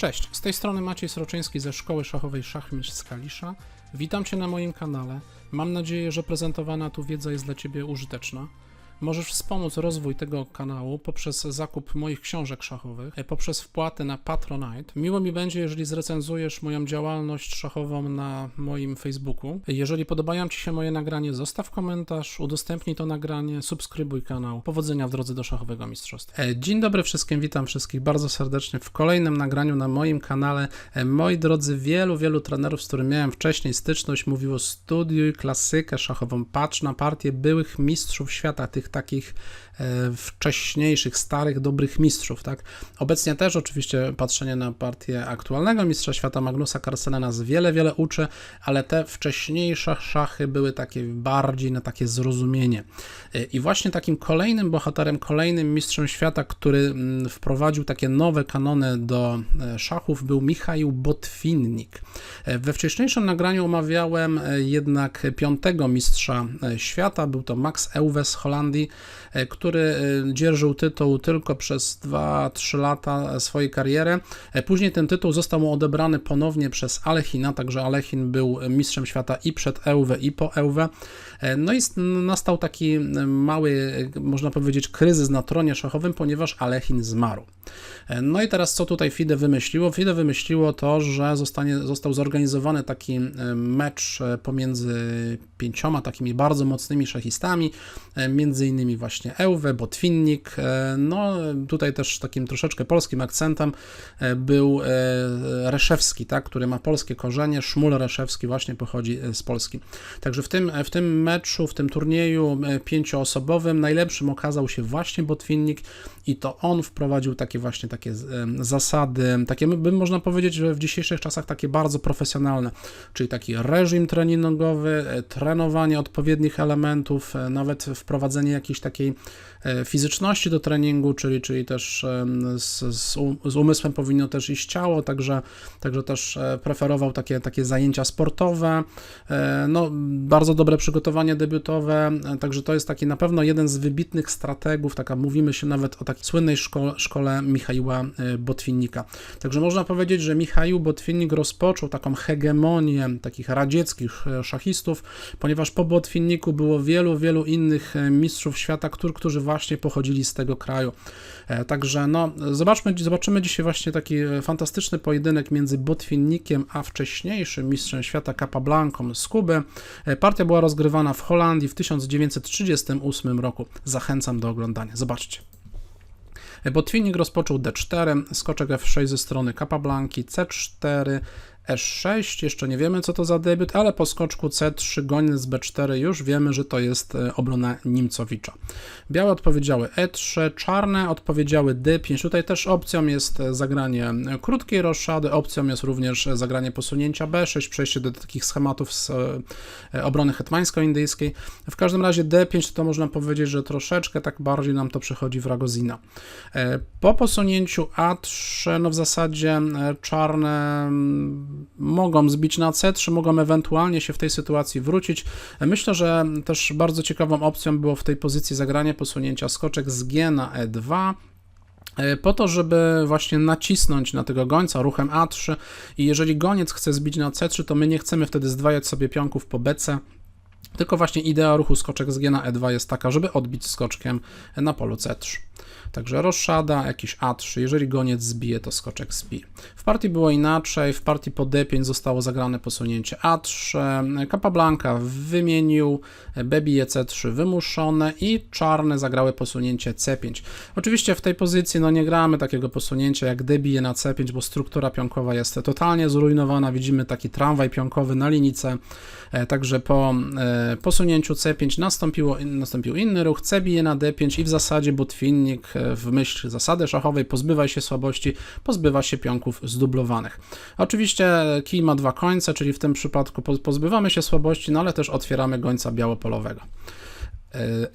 Cześć, z tej strony Maciej Sroczyński ze Szkoły Szachowej Szachmistrz z Kalisza. Witam Cię na moim kanale. Mam nadzieję, że prezentowana tu wiedza jest dla Ciebie użyteczna. Możesz wspomóc rozwój tego kanału poprzez zakup moich książek szachowych, e, poprzez wpłatę na Patronite. Miło mi będzie, jeżeli zrecenzujesz moją działalność szachową na moim Facebooku. Jeżeli podobają Ci się moje nagranie, zostaw komentarz, udostępnij to nagranie, subskrybuj kanał. Powodzenia w drodze do szachowego mistrzostwa. E, Dzień dobry wszystkim, witam wszystkich bardzo serdecznie w kolejnym nagraniu na moim kanale. E, Moi drodzy, wielu, wielu trenerów, z którymi miałem wcześniej styczność, mówiło studiuj klasykę szachową, patrz na partię byłych mistrzów świata, tych takich e, wcześniejszych, starych, dobrych mistrzów, tak? Obecnie też oczywiście patrzenie na partię aktualnego mistrza świata Magnusa Carlsena nas wiele, wiele uczy, ale te wcześniejsze szachy były takie bardziej na takie zrozumienie. E, I właśnie takim kolejnym bohaterem, kolejnym mistrzem świata, który mm, wprowadził takie nowe kanony do e, szachów, był Michał Botwinnik. We wcześniejszym nagraniu omawiałem jednak piątego mistrza świata, był to Max Euwe z Holandii, e, który e, dzierżył tytuł tylko przez 2-3 lata swojej kariery. E, Później ten tytuł został mu odebrany ponownie przez Alechina, także Alechin był mistrzem świata i przed Euwe, i po Euwe. No i nastał taki mały, można powiedzieć, kryzys na tronie szachowym, ponieważ Alechin zmarł. No i teraz co tutaj FIDE wymyśliło? FIDE wymyśliło to, że zostanie, został zorganizowany taki e, mecz e, pomiędzy pięcioma takimi bardzo mocnymi szachistami, e, między innymi właśnie Euwe, Botwinnik, no tutaj też takim troszeczkę polskim akcentem był Reszewski, tak, który ma polskie korzenie, Szmul Reszewski właśnie pochodzi z Polski. Także w tym, w tym meczu, w tym turnieju pięcioosobowym najlepszym okazał się właśnie Botwinnik i to on wprowadził takie właśnie takie zasady, takie bym można powiedzieć, że w dzisiejszych czasach takie bardzo profesjonalne, czyli taki reżim treningowy, e, trenowanie odpowiednich elementów, e, nawet wprowadzenie jakiejś takiej e, fizyczności do treningu, czyli, czyli też z, z, um- umysłem powinno też iść ciało, także, także też preferował takie, takie zajęcia sportowe, no bardzo dobre przygotowanie debiutowe, także to jest taki na pewno jeden z wybitnych strategów, taka mówimy się nawet o takiej słynnej szkole, szkole Michaiła e, Botwinnika. Także można powiedzieć, że Michał Botwinnik rozpoczął taką hegemonię takich radzieckich e, szachistów, ponieważ po Botwinniku było wielu, wielu innych e, mistrzów świata, którzy, którzy właśnie pochodzili z tego kraju. E, Także no, zobaczmy, zobaczymy dzisiaj właśnie taki e, fantastyczny pojedynek między Botwinnikiem a wcześniejszym mistrzem świata Capablanką z Kuby. E, Partia była rozgrywana w Holandii w 1938 roku. Zachęcam do oglądania. Zobaczcie. Botwinnik rozpoczął D4, skoczek F6 ze strony Capablanki, C4, E6, jeszcze nie wiemy co to za debiut, ale po skoczku C3, goniec B4 już wiemy, że to jest e, obrona Nimcowicza. Białe odpowiedziały E3, czarne odpowiedziały D5. Tutaj też opcją jest e, zagranie e, krótkiej roszady, opcją jest również zagranie posunięcia B6, przejście do takich schematów z obrony hetmańsko-indyjskiej. W każdym razie D5 to można powiedzieć, że troszeczkę tak bardziej nam to przychodzi w Ragozina. Po posunięciu A3, no w zasadzie czarne mm, mogą zbić na C3, mogą ewentualnie się w tej sytuacji wrócić. Myślę, że też bardzo ciekawą opcją było w tej pozycji zagranie posunięcia skoczek z G na E2, e, po to, żeby właśnie nacisnąć na tego gońca ruchem A3 i jeżeli goniec chce zbić na C3, to my nie chcemy wtedy zdwajać sobie pionków po BC, tylko właśnie idea ruchu skoczek z G na E2 jest taka, żeby odbić skoczkiem na polu C3. Także roszada, jakiś A3, jeżeli goniec zbije, to skoczek zbije. W partii było inaczej, w partii po D5 zostało zagrane posunięcie A3, Capablanca wymienił, B bije C3 wymuszone i czarne zagrały posunięcie C5. Oczywiście w tej pozycji no nie gramy takiego posunięcia jak D bije na C5, bo struktura pionkowa jest totalnie zrujnowana, widzimy taki tramwaj pionkowy na linijce, E, Także po e, posunięciu C5 nastąpiło, nastąpił inny ruch, C bije na D5 i w zasadzie Botwinnik e, w myśl zasady szachowej pozbywa się słabości, pozbywa się pionków zdublowanych. Oczywiście kij ma dwa końce, czyli w tym przypadku poz- pozbywamy się słabości, no ale też otwieramy gońca białopolowego.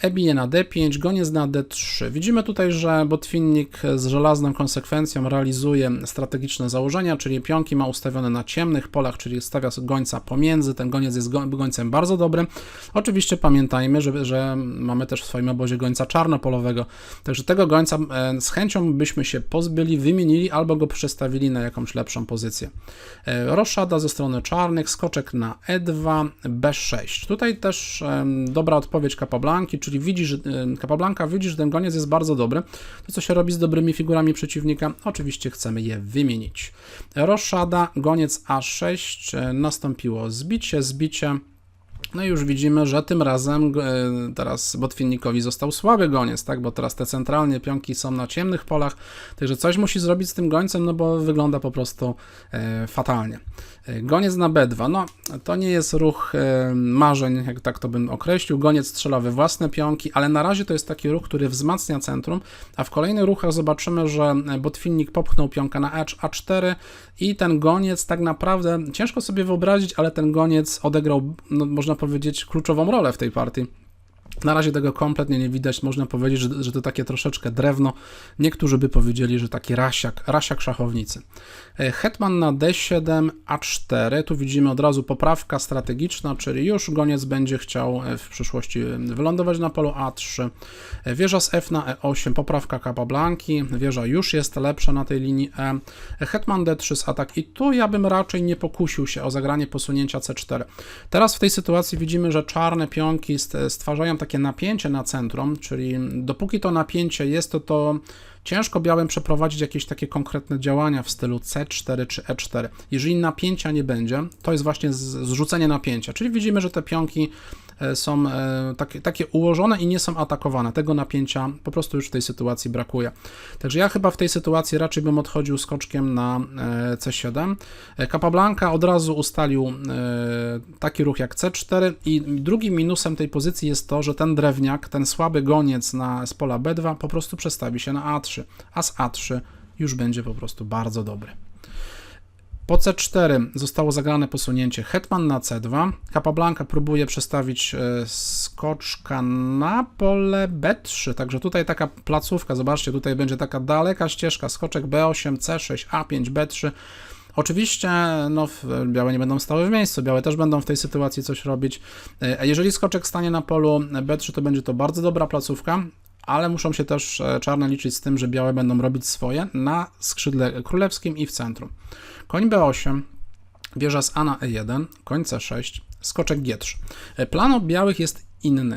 E bije na D5, goniec na D3. Widzimy tutaj, że botwinnik z żelazną konsekwencją realizuje strategiczne założenia, czyli pionki ma ustawione na ciemnych polach, czyli stawia gońca pomiędzy. Ten goniec jest gońcem bardzo dobrym. Oczywiście pamiętajmy, że, że mamy też w swoim obozie gońca czarnopolowego, także tego gońca e, z chęcią byśmy się pozbyli, wymienili albo go przestawili na jakąś lepszą pozycję. E, roszada ze strony czarnych, skoczek na E2, B6. Tutaj też dobra odpowiedź Capablanki, czyli widzi, że Capablanca widzi, że ten goniec jest bardzo dobry. To, co się robi z dobrymi figurami przeciwnika, oczywiście chcemy je wymienić. Roszada, goniec A6, e, nastąpiło zbicie, zbicie. No i już widzimy, że tym razem e, teraz botwinnikowi został słaby goniec, tak? Bo teraz te centralnie pionki są na ciemnych polach, także coś musi zrobić z tym gońcem, no bo wygląda po prostu e, fatalnie. Goniec na B2, no to nie jest ruch marzeń, jak tak to bym określił. Goniec strzela we własne pionki, ale na razie to jest taki ruch, który wzmacnia centrum, a w kolejnych ruchach zobaczymy, że botwinnik popchnął pionka na A4 i ten goniec tak naprawdę, ciężko sobie wyobrazić, ale ten goniec odegrał, no, można powiedzieć, kluczową rolę w tej partii. Na razie tego kompletnie nie widać. Można powiedzieć, że, że to takie troszeczkę drewno. Niektórzy by powiedzieli, że taki rasiak, rasiak szachownicy. E, hetman na d7, a4. Tu widzimy od razu poprawka strategiczna, czyli już goniec będzie chciał e, w przyszłości e, wylądować na polu a3. Wieża z f na e8, poprawka Capablanki. Wieża już jest lepsza na tej linii e. Hetman d3 z atak. I tu ja bym raczej nie pokusił się o zagranie posunięcia c4. Teraz w tej sytuacji widzimy, że czarne pionki stwarzają takie napięcie na centrum, czyli dopóki to napięcie jest, to to ciężko białym przeprowadzić jakieś takie konkretne działania w stylu C4 czy E4. Jeżeli napięcia nie będzie, to jest właśnie zrzucenie napięcia, czyli widzimy, że te pionki są e, takie, takie ułożone i nie są atakowane. Tego napięcia po prostu już w tej sytuacji brakuje. Także ja chyba w tej sytuacji raczej bym odchodził skoczkiem na e, C7. Capablanca od razu ustalił taki ruch jak C4 i drugim minusem tej pozycji jest to, że ten drewniak, ten słaby goniec na, z pola B2 po prostu przestawi się na A3, a z A3 już będzie po prostu bardzo dobry. Po C4 zostało zagrane posunięcie hetman na C2. Capablanca próbuje przestawić e, skoczka na pole B3, także tutaj taka placówka, zobaczcie, tutaj będzie taka daleka ścieżka, skoczek B8, C6, A5, B3. Oczywiście no, białe nie będą stały w miejscu, białe też będą w tej sytuacji coś robić. E, jeżeli skoczek stanie na polu B3, to będzie to bardzo dobra placówka, ale muszą się też e, czarne liczyć z tym, że białe będą robić swoje na skrzydle królewskim i w centrum. Koń B8, wieża z A na E1, koń C6, skoczek G3. E, plan białych jest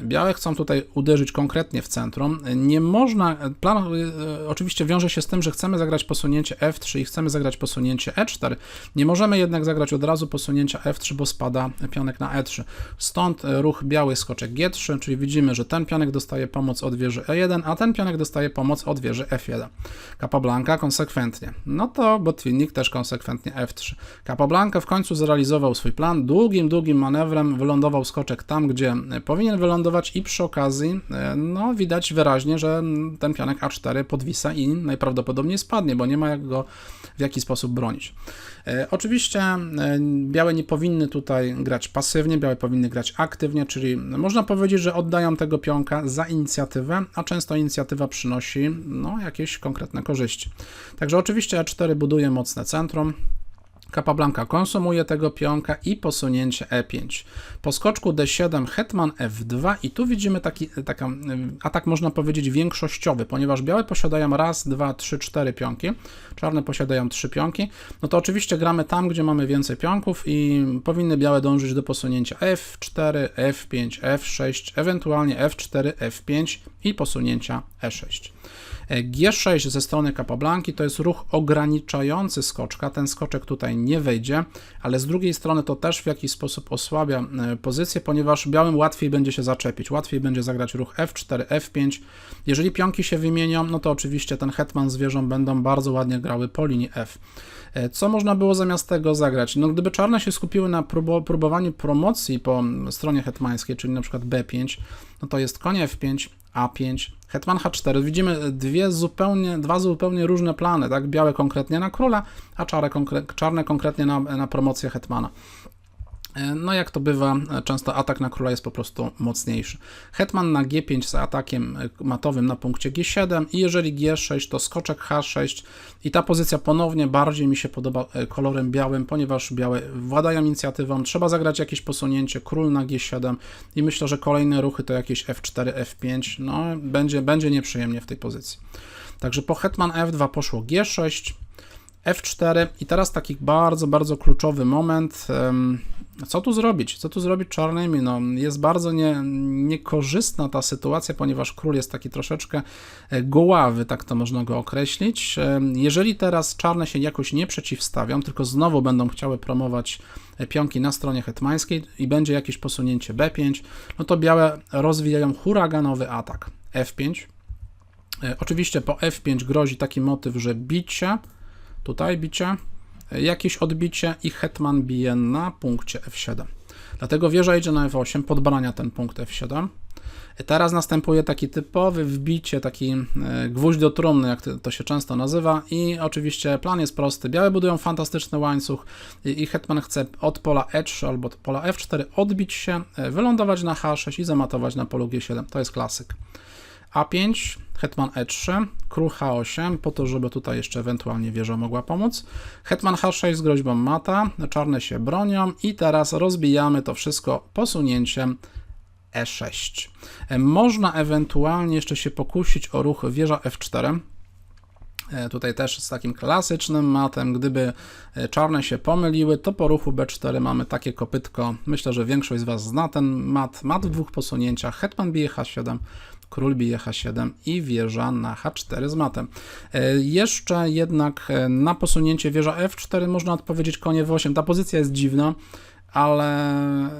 Białe chcą tutaj uderzyć konkretnie w centrum. Nie można, plan e, oczywiście wiąże się z tym, że chcemy zagrać posunięcie F3 i chcemy zagrać posunięcie E4. Nie możemy jednak zagrać od razu posunięcia F3, bo spada pionek na E3. Stąd ruch biały skoczek G3, czyli widzimy, że ten pionek dostaje pomoc od wieży E1, a ten pionek dostaje pomoc od wieży F1. Capablanca konsekwentnie. No to botwinnik też konsekwentnie F3. Capablanca w końcu zrealizował swój plan. Długim, długim manewrem wylądował skoczek tam, gdzie powinien wylądować i przy okazji e, no, widać wyraźnie, że ten pionek A4 podwisa i najprawdopodobniej spadnie, bo nie ma jak go w jaki sposób bronić. E, oczywiście e, białe nie powinny tutaj grać pasywnie, białe powinny grać aktywnie, czyli można powiedzieć, że oddają tego pionka za inicjatywę, a często inicjatywa przynosi no, jakieś konkretne korzyści. Także oczywiście A4 buduje mocne centrum, Capablanca konsumuje tego pionka i posunięcie e5. Po skoczku d7 hetman f2 i tu widzimy taki, taki atak można powiedzieć większościowy, ponieważ białe posiadają raz, dwa, trzy, cztery pionki, czarne posiadają trzy pionki, no to oczywiście gramy tam, gdzie mamy więcej pionków i powinny białe dążyć do posunięcia f4, f5, f6, ewentualnie f4, f5 i posunięcia e6. G6 ze strony Capablanki to jest ruch ograniczający skoczka, ten skoczek tutaj nie wejdzie, ale z drugiej strony to też w jakiś sposób osłabia e, pozycję, ponieważ białym łatwiej będzie się zaczepić, łatwiej będzie zagrać ruch F4, F5. Jeżeli pionki się wymienią, no to oczywiście ten hetman z będą bardzo ładnie grały po linii F. E, co można było zamiast tego zagrać? No, gdyby czarne się skupiły na próbowaniu promocji po stronie hetmańskiej, czyli na przykład B5, no to jest koń F5, A5, hetman H4. Widzimy dwie zupełnie, dwa zupełnie różne plany, tak? Białe konkretnie na króla, a czarne, konkre czarne konkretnie na, na promocję hetmana. No jak to bywa, często atak na króla jest po prostu mocniejszy. Hetman na G5 z atakiem e, matowym na punkcie G7 i jeżeli G6 to skoczek H6 i ta pozycja ponownie bardziej mi się podoba e, kolorem białym, ponieważ białe władają inicjatywą, trzeba zagrać jakieś posunięcie, król na G7 i myślę, że kolejne ruchy to jakieś F4, F5, no będzie, będzie nieprzyjemnie w tej pozycji. Także po Hetman F2 poszło G6, F4 i teraz taki bardzo, bardzo kluczowy moment. Co tu zrobić? Co tu zrobić czarnymi? No, jest bardzo nie, niekorzystna ta sytuacja, ponieważ król jest taki troszeczkę e, goławy, tak to można go określić. Em, Jeżeli teraz czarne się jakoś nie przeciwstawią, tylko znowu będą chciały promować e, pionki na stronie hetmańskiej i będzie jakieś posunięcie B5, no to białe rozwijają huraganowy atak F5. E, Oczywiście po F5 grozi taki motyw, że bicie, tutaj bicie, e, jakieś odbicie i hetman bije na punkcie F7. Dlatego wieża idzie na F8, podbrania ten punkt F7. E, Teraz następuje taki typowy wbicie, taki e, gwóźdź do trumny, jak to- się często nazywa i oczywiście plan jest prosty. Białe budują fantastyczny łańcuch i i hetman chce od pola E3 albo od pola F4 odbić się, e, wylądować na H6 i zamatować na polu G7. To jest klasyk. A5, hetman E3, król H8, po to, żeby tutaj jeszcze ewentualnie wieża mogła pomóc. Hetman H6 z groźbą mata, czarne się bronią i teraz rozbijamy to wszystko posunięciem E6. E, Można ewentualnie jeszcze się pokusić o ruch wieża F4. E, Tutaj też z takim klasycznym matem, gdyby e, czarne się pomyliły, to po ruchu B4 mamy takie kopytko. Myślę, że większość z Was zna ten mat. Mat w dwóch posunięciach. Hetman bije H7, król bije H7 i wieża na H4 z matem. E, Jeszcze jednak e, na posunięcie wieża F4 można odpowiedzieć konie w 8. Ta pozycja jest dziwna, ale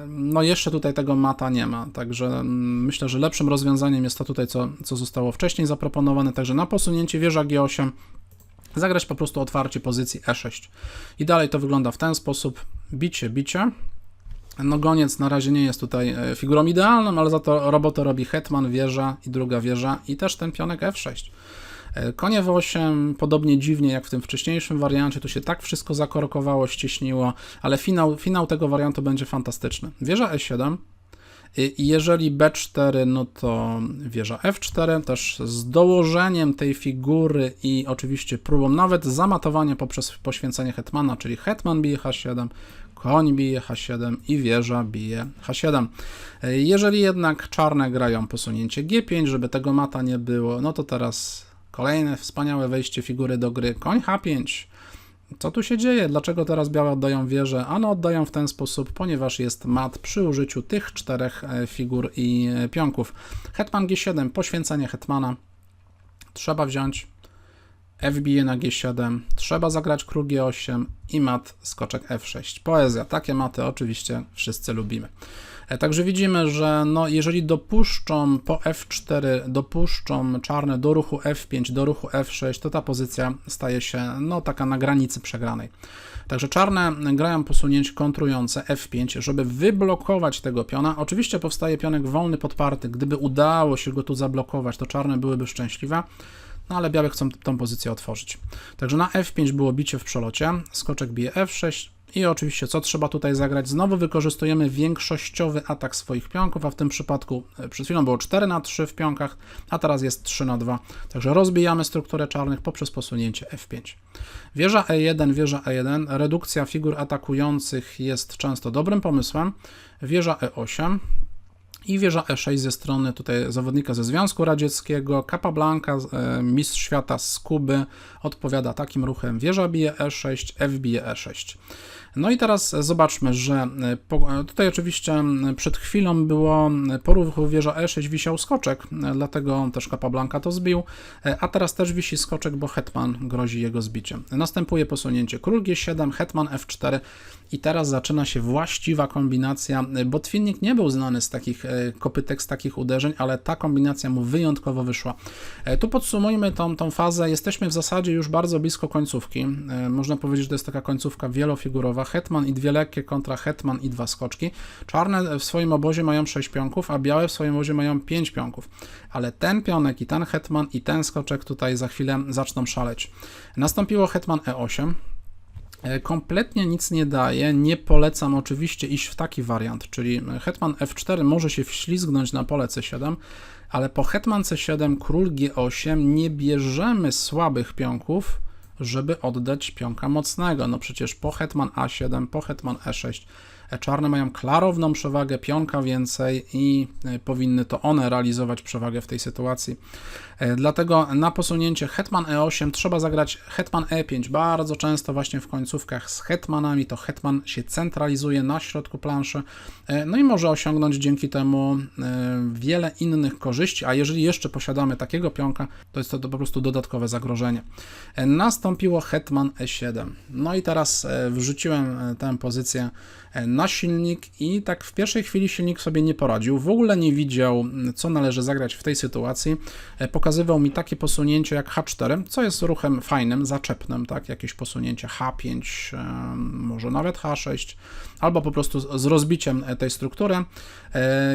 no jeszcze tutaj tego mata nie ma, także mm, myślę, że lepszym rozwiązaniem jest to tutaj, co, co zostało wcześniej zaproponowane, także na posunięcie wieża G8 zagrać po prostu otwarcie pozycji E6. I dalej to wygląda w ten sposób, bicie, bicie, no goniec na razie nie jest tutaj e, figurą idealną, ale za to robotę robi hetman, wieża i druga wieża i też ten pionek F6. E, Konie w8, podobnie dziwnie jak w tym wcześniejszym wariancie, tu się tak wszystko zakorkowało, ścieśniło, ale finał, finał tego wariantu będzie fantastyczny. Wieża E7, i jeżeli B4, no to wieża F4, też z dołożeniem tej figury i oczywiście próbą nawet zamatowania poprzez poświęcenie hetmana, czyli hetman bije H7, koń bije H7 i wieża bije H7. Jeżeli jednak czarne grają posunięcie G5, żeby tego mata nie było, no to teraz kolejne wspaniałe wejście figury do gry, koń H5. Co tu się dzieje? Dlaczego teraz białe oddają wieżę? Ano oddają w ten sposób, ponieważ jest mat przy użyciu tych czterech e, figur i e, pionków. Hetman G7, poświęcenie hetmana. Trzeba wziąć F bije na G7, trzeba zagrać król G8 i mat skoczek F6. Poezja, takie maty oczywiście wszyscy lubimy. E, Także widzimy, że no, jeżeli dopuszczą po F4, dopuszczą czarne do ruchu F5, do ruchu F6, to ta pozycja staje się no, taka na granicy przegranej. Także czarne grają posunięcie kontrujące F5, żeby wyblokować tego piona. Oczywiście powstaje pionek wolny podparty. Gdyby udało się go tu zablokować, to czarne byłyby szczęśliwe. No ale białe chcą tą pozycję otworzyć. Także na F5 było bicie w przelocie, skoczek bije F6 i oczywiście co trzeba tutaj zagrać? Znowu wykorzystujemy większościowy atak swoich pionków, a w tym przypadku e, przed chwilą było 4 na 3 w pionkach, a teraz jest 3 na 2. Także rozbijamy strukturę czarnych poprzez posunięcie F5. Wieża E1, wieża E1, redukcja figur atakujących jest często dobrym pomysłem. Wieża E8, i wieża E6 ze strony tutaj zawodnika ze Związku Radzieckiego, Capablanca, e, mistrz świata z Kuby, odpowiada takim ruchem wieża bije E6, F bije E6. No i teraz zobaczmy, że e, po, e, tutaj oczywiście przed chwilą było po ruchu wieża E6 wisiał skoczek, dlatego też Capablanca to zbił, a teraz też wisi skoczek, bo hetman grozi jego zbiciem. Następuje posunięcie król G7, hetman F4 i teraz zaczyna się właściwa kombinacja. Botwinnik nie był znany z takich kopytek, z takich uderzeń, ale ta kombinacja mu wyjątkowo wyszła. E, Tu podsumujmy tą, tą fazę. Jesteśmy w zasadzie już bardzo blisko końcówki. E, Można powiedzieć, że to jest taka końcówka wielofigurowa. Hetman i dwie lekkie kontra hetman i dwa skoczki. Czarne w swoim obozie mają 6 pionków, a białe w swoim obozie mają 5 pionków. Ale ten pionek i ten hetman i ten skoczek tutaj za chwilę zaczną szaleć. Nastąpiło hetman E8. E, Kompletnie nic nie daje. Nie polecam oczywiście iść w taki wariant, czyli hetman f4 może się wślizgnąć na pole c7, ale po hetman c7, król g8 nie bierzemy słabych pionków, żeby oddać pionka mocnego. No przecież po hetman a7, po hetman e6 e, czarne mają klarowną przewagę, pionka więcej i e, powinny to one realizować przewagę w tej sytuacji. E, Dlatego na posunięcie hetman e8 trzeba zagrać hetman e5. Bardzo często właśnie w końcówkach z hetmanami to hetman się centralizuje na środku planszy, e, no i może osiągnąć dzięki temu wiele innych korzyści, a jeżeli jeszcze posiadamy takiego pionka, to jest to po prostu dodatkowe zagrożenie. Nastąpiło hetman e7. No i teraz wrzuciłem tę pozycję na silnik i tak w pierwszej chwili silnik sobie nie poradził. W ogóle nie widział, co należy zagrać w tej sytuacji. E, Pokazywał mi takie posunięcie jak H4, co jest ruchem fajnym, zaczepnym, tak? Jakieś posunięcie H5, e, może nawet H6, albo po prostu z- rozbiciem e, tej struktury.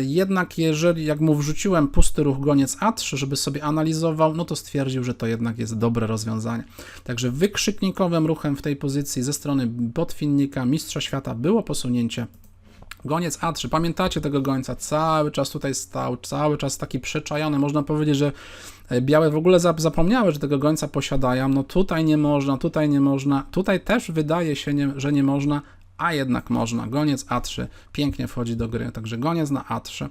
Jednak jeżeli, jak mu wrzuciłem pusty ruch goniec A3, żeby sobie analizował, no to stwierdził, że to jednak jest dobre rozwiązanie. Także wykrzyknikowym ruchem w tej pozycji ze strony botwinnika mistrza świata było posunięcie Goniec A3, pamiętacie tego gońca? Cały czas tutaj stał, cały czas taki przyczajony. Można powiedzieć, że e, białe w ogóle zap- zapomniały, że tego gońca posiadają. No tutaj nie można, tutaj nie można. Tutaj też wydaje się, nie, że nie można, a jednak można. Goniec A3 pięknie wchodzi do gry, także goniec na A3.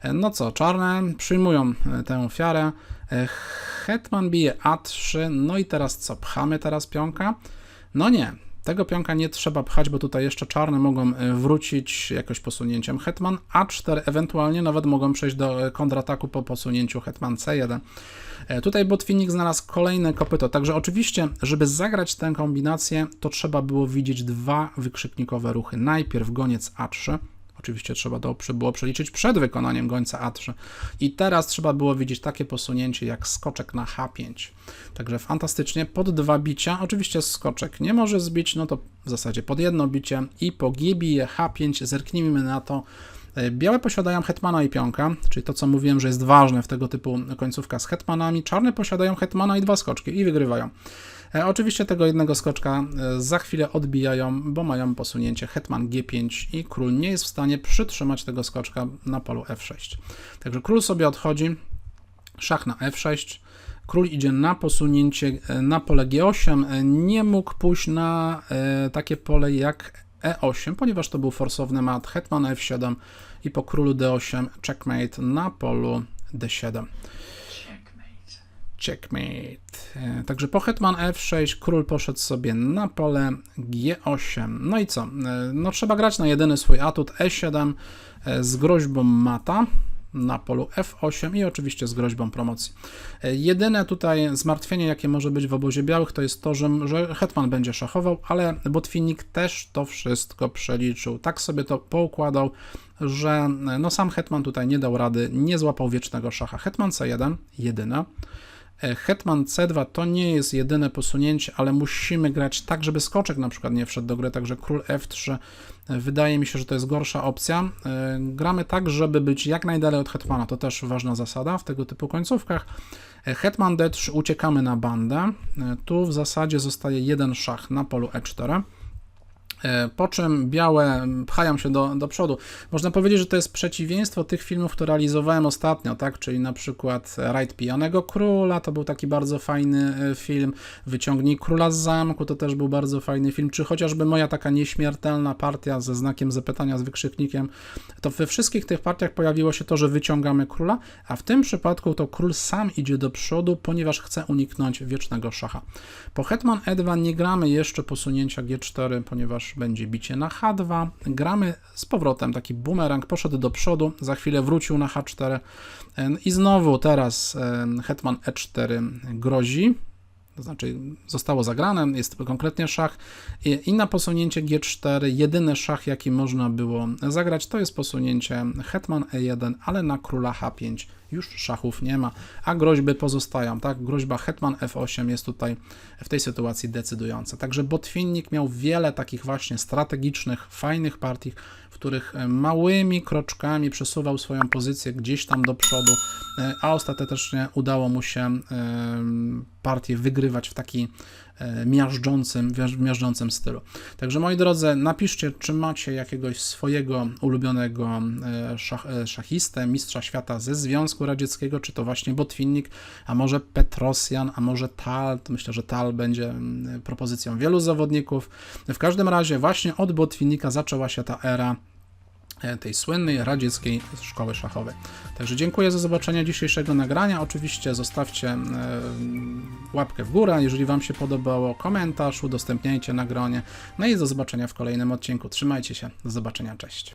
E, No co, czarne przyjmują e, tę ofiarę. Hetman bije A3, no i teraz co? Pchamy teraz pionka? No nie, tego pionka nie trzeba pchać, bo tutaj jeszcze czarne mogą e, wrócić jakoś posunięciem hetman a4, ewentualnie nawet mogą przejść do e, kontrataku po posunięciu hetman c1. E, Tutaj botwinik znalazł kolejne kopyto, także oczywiście, żeby zagrać tę kombinację, to trzeba było widzieć dwa wykrzyknikowe ruchy. Najpierw goniec a3, Oczywiście trzeba to było przeliczyć przed wykonaniem gońca A3. I teraz trzeba było widzieć takie posunięcie jak skoczek na H5. Także fantastycznie, pod dwa bicia. Oczywiście skoczek nie może zbić, no to w zasadzie pod jedno bicie i po G bije H5. Zerknijmy na to. E, Białe posiadają hetmana i pionka, czyli to, co mówiłem, że jest ważne w tego typu końcówkach z hetmanami. Czarne posiadają hetmana i dwa skoczki i wygrywają. E, Oczywiście tego jednego skoczka e, za chwilę odbijają, bo mają posunięcie hetman g5 i król nie jest w stanie przytrzymać tego skoczka na polu f6. Także król sobie odchodzi, szach na f6, król idzie na posunięcie e, na pole g8, e, nie mógł pójść na takie pole jak e8, ponieważ to był forsowny mat, hetman f7 i po królu d8 checkmate na polu d7. Checkmate. E, Także po hetman f6 król poszedł sobie na pole g8. No i co? E, No trzeba grać na jedyny swój atut e7 e, z groźbą mata na polu f8 i oczywiście z groźbą promocji. Jedyne tutaj zmartwienie, jakie może być w obozie białych, to jest to, że, że hetman będzie szachował, ale botwinnik też to wszystko przeliczył. Tak sobie to poukładał, że no sam hetman tutaj nie dał rady, nie złapał wiecznego szacha. Hetman c1, jedyne. E, Hetman C2 to nie jest jedyne posunięcie, ale musimy grać tak, żeby skoczek na przykład nie wszedł do gry, także król F3 e, wydaje mi się, że to jest gorsza opcja. E, Gramy tak, żeby być jak najdalej od hetmana, to też ważna zasada w tego typu końcówkach. Hetman D3 uciekamy na bandę, tu w zasadzie zostaje jeden szach na polu E4. E, Po czym białe pchają się do, do przodu. Można powiedzieć, że to jest przeciwieństwo tych filmów, które realizowałem ostatnio, tak? Czyli na przykład Rajd Pijanego Króla, to był taki bardzo fajny e, film. Wyciągnij Króla z Zamku, to też był bardzo fajny film. Czy chociażby moja taka nieśmiertelna partia ze znakiem zapytania, z wykrzyknikiem. To we wszystkich tych partiach pojawiło się to, że wyciągamy króla, a w tym przypadku to król sam idzie do przodu, ponieważ chce uniknąć wiecznego szacha. Po hetman e2 nie gramy jeszcze posunięcia g4, ponieważ będzie bicie na h2. Gramy z powrotem, taki bumerang poszedł do przodu, za chwilę wrócił na h4 e, i znowu teraz e, hetman e4 grozi. To znaczy zostało zagrane, jest konkretnie szach i, i na posunięcie g4 jedyny szach jaki można było zagrać to jest posunięcie hetman e1, ale na króla h5 już szachów nie ma, a groźby pozostają, tak? Groźba hetman f8 jest tutaj w tej sytuacji decydująca. Także botwinnik miał wiele takich właśnie strategicznych, fajnych partii, w których e, małymi kroczkami przesuwał swoją pozycję gdzieś tam do przodu, e, a ostatecznie udało mu się e, partię wygrywać w taki miażdżącym, wiaż- miażdżącym stylu. Także moi drodzy, napiszcie, czy macie jakiegoś swojego ulubionego e, szach, e, szachistę, mistrza świata ze Związku Radzieckiego, czy to właśnie Botwinnik, a może Petrosjan, a może Tal. Myślę, że Tal będzie mm, propozycją wielu zawodników. W każdym razie właśnie od Botwinnika zaczęła się ta era e, tej słynnej radzieckiej szkoły szachowej. Także dziękuję za zobaczenie dzisiejszego nagrania. Oczywiście zostawcie e, łapkę w górę, jeżeli Wam się podobało, komentarz, udostępniajcie nagranie. No i do zobaczenia w kolejnym odcinku. Trzymajcie się, do zobaczenia, cześć.